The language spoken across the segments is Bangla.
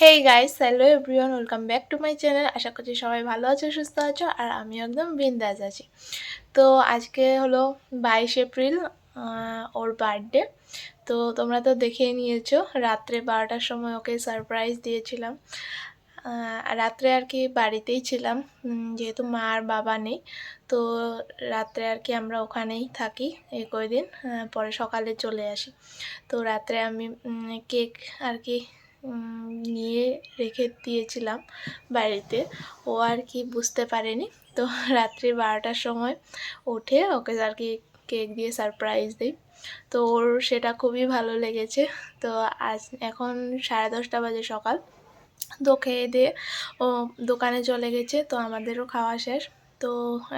Hey guys hello everyone welcome back to my channel আশা করছি সবাই ভালো আছো, সুস্থ আছো, আর আমি একদম বিন্দাজ আছি। তো আজকে হলো বাইশ এপ্রিল ওর বার্থডে তো তোমরা তো দেখেই নিয়েছো, রাত্রে বারোটার সময় ওকে সারপ্রাইজ দিয়েছিলাম। রাত্রে আর কি বাড়িতেই ছিলাম যেহেতু মা আর বাবা নেই, তো রাত্রে আর কি আমরা ওখানেই থাকি এই কয়দিন পরে সকালে চলে আসি। তো রাত্রে আমি কেক আর কি নিয়ে রেখে দিয়েছিলাম বাড়িতে, ও আর কি বুঝতে পারেনি। তো রাত্রি বারোটার সময় উঠে ওকে আর কি কেক দিয়ে সারপ্রাইজ দিই। তো ওর সেটা খুবই ভালো লেগেছে। তো আজ এখন সাড়ে দশটা বাজে সকাল। তো খেয়ে দিয়ে ও দোকানে চলে গেছে, তো আমাদেরও খাওয়া শেষ। তো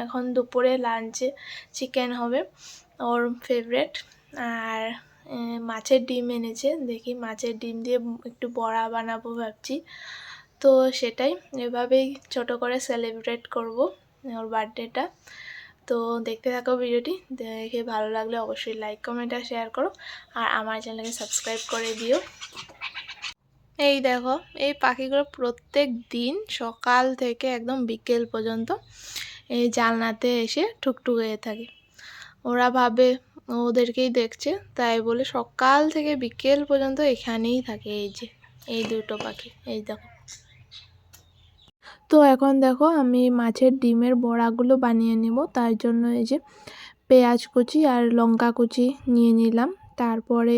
এখন দুপুরে লাঞ্চে চিকেন হবে, ওর ফেভারেট আর মাছের ডিম এনেছে, দেখি মাছের ডিম দিয়ে একটু বড়া বানাবো ভাবছি। তো সেটাই, এভাবেই ছোট করে সেলিব্রেট করব, ওর বার্থডেটা তো দেখতে থাকো ভিডিওটি, দেখে ভালো লাগলে অবশ্যই লাইক কমেন্ট আর শেয়ার করো। আর আমার চ্যানেলকে সাবস্ক্রাইব করে দিও। এই দেখো, এই পাখিগুলো প্রত্যেক দিন সকাল থেকে একদম বিকেল পর্যন্ত এই জানলাতে এসে ঠুকঠুক থাকে। ওরা ভাবে ওদেরকেই দেখছে, তাই বলে সকাল থেকে বিকেল পর্যন্ত এখানেই থাকে এই যে, এই দুটো পাখি, এই দেখো। তো এখন দেখো আমি মাছের ডিমের বড়াগুলো বানিয়ে নেব, তার জন্য এই যে পেঁয়াজ কুচি আর লঙ্কা কুচি নিয়ে নিলাম। তারপরে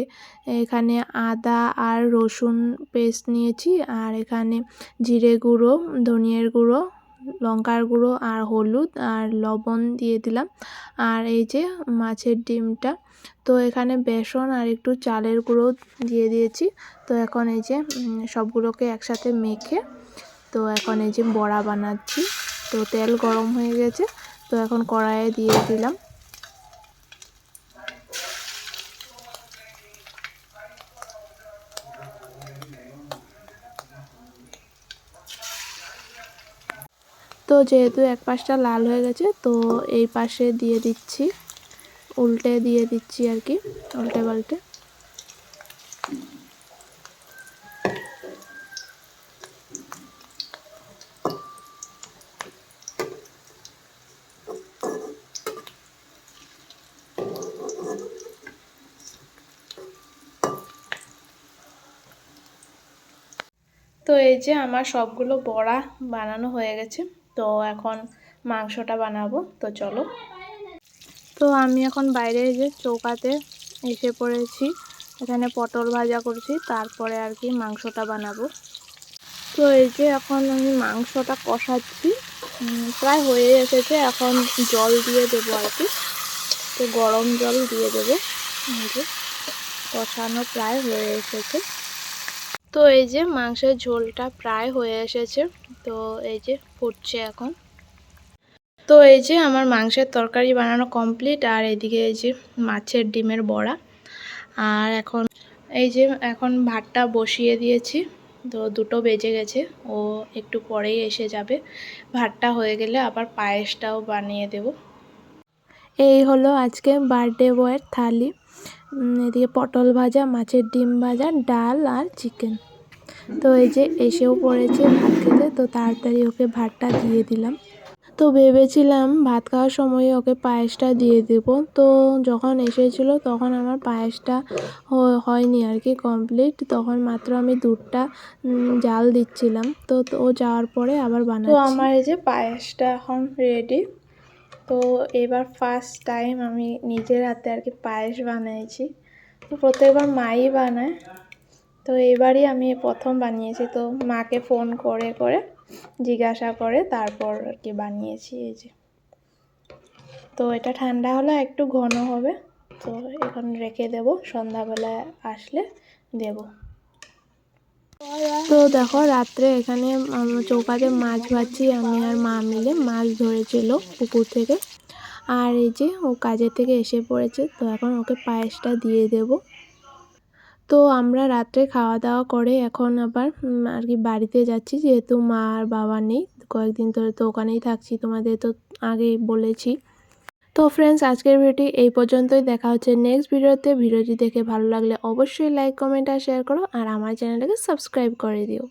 এখানে আদা আর রসুন পেস্ট নিয়েছি, আর এখানে জিরে গুঁড়ো, ধনিয়ার গুঁড়ো, লঙ্কার গুঁড়ো আর হলুদ আর লবণ দিয়ে দিলাম। আর এই যে মাছের ডিমটা, তো এখানে বেসন আর একটু চালের গুঁড়ো দিয়ে দিয়েছি। তো এখন এই যে সবগুলোকে একসাথে মেখে, তো এখন এই যে বড়া বানাচ্ছি। তো তেল গরম হয়ে গেছে, তো এখন কড়াইয়ে দিয়ে দিলাম। তো যেহেতু এক পাশটা লাল হয়ে গেছে, তো এই পাশে দিয়ে দিচ্ছি, উল্টে দিয়ে দিচ্ছি আর কি উল্টে পাল্টে। তো এই যে আমার সবগুলো বড়া বানানো হয়ে গেছে। তো এখন মাংসটা বানাবো, তো চলো। তো আমি এখন বাইরে যে চৌকাতে এসে পড়েছি, এখানে পটল ভাজা করছি, তারপরে আর কি মাংসটা বানাবো। তো এই যে এখন আমি মাংসটা কষাচ্ছি প্রায় হয়ে এসেছে, এখন জল দিয়ে দেবো আর কি। তো গরম জল দিয়ে দেবো কষানো প্রায় হয়ে এসেছে। তো এই যে মাংসের ঝোলটা প্রায় হয়ে এসেছে, তো এই যে ফুটছে এখন। তো এই যে আমার মাংসের তরকারি বানানো কমপ্লিট আর এদিকে এই যে মাছের ডিমের বড়া। আর এখন এই যে এখন ভাতটা বসিয়ে দিয়েছি, তো দুটো বেজে গেছে, ও একটু পরেই এসে যাবে। ভাতটা হয়ে গেলে আবার পায়েসটাও বানিয়ে দেব। এই হলো আজকে বার্থডে বয়ের থালি। এদিকে পটল ভাজা মাছের ডিম ভাজা ডাল আর চিকেন। তো এই যে এসেও পড়েছে ভাত খেতে তো তাড়াতাড়ি ওকে ভাতটা দিয়ে দিলাম। তো ভেবেছিলাম ভাত খাওয়ার সময় ওকে পায়েসটা দিয়ে দেব। তো যখন এসেছিল তখন আমার পায়েসটা হয়নি আর কি কমপ্লিট তখন মাত্র আমি দুধটা জাল দিচ্ছিলাম। তো ও যাওয়ার পরে আবার বানাচ্ছি। তো আমার এই যে পায়েসটা এখন রেডি তো এবার ফার্স্ট টাইম আমি নিজের হাতে আর কি পায়েস বানিয়েছি তো প্রত্যেকবার মাই বানায়। তো এবারই আমি প্রথম বানিয়েছি। তো মাকে ফোন করে করে জিজ্ঞাসা করে, তারপর আর কি বানিয়েছি এই যে। তো এটা ঠান্ডা হলে একটু ঘন হবে। তো এখন রেখে দেব। সন্ধ্যাবেলা আসলে দেব। তো দেখো, রাত্রে এখানে চৌকাতে মাছ ভাজছি আমি আর মা মিলে। মাছ ধরেছিল পুকুর থেকে। আর এই যে ও কাজের থেকে এসে পড়েছে, তো এখন ওকে পায়েসটা দিয়ে দেব। তো আমরা রাত্রে খাওয়া দাওয়া করে এখন আবার আর কি বাড়িতে যাচ্ছি, যেহেতু মা আর বাবা নেই। কয়েকদিন ধরে তো ওখানেই থাকছি, তোমাদের তো আগেই বলেছি। তো ফ্রেন্ডস আজকের ভিডিওটি এই পর্যন্তই। দেখা হচ্ছে নেক্সট ভিডিওতে ভিডিওটি দেখে ভালো লাগলে অবশ্যই লাইক কমেন্ট আর শেয়ার করো। আর আমার চ্যানেলটাকে সাবস্ক্রাইব করে দিও।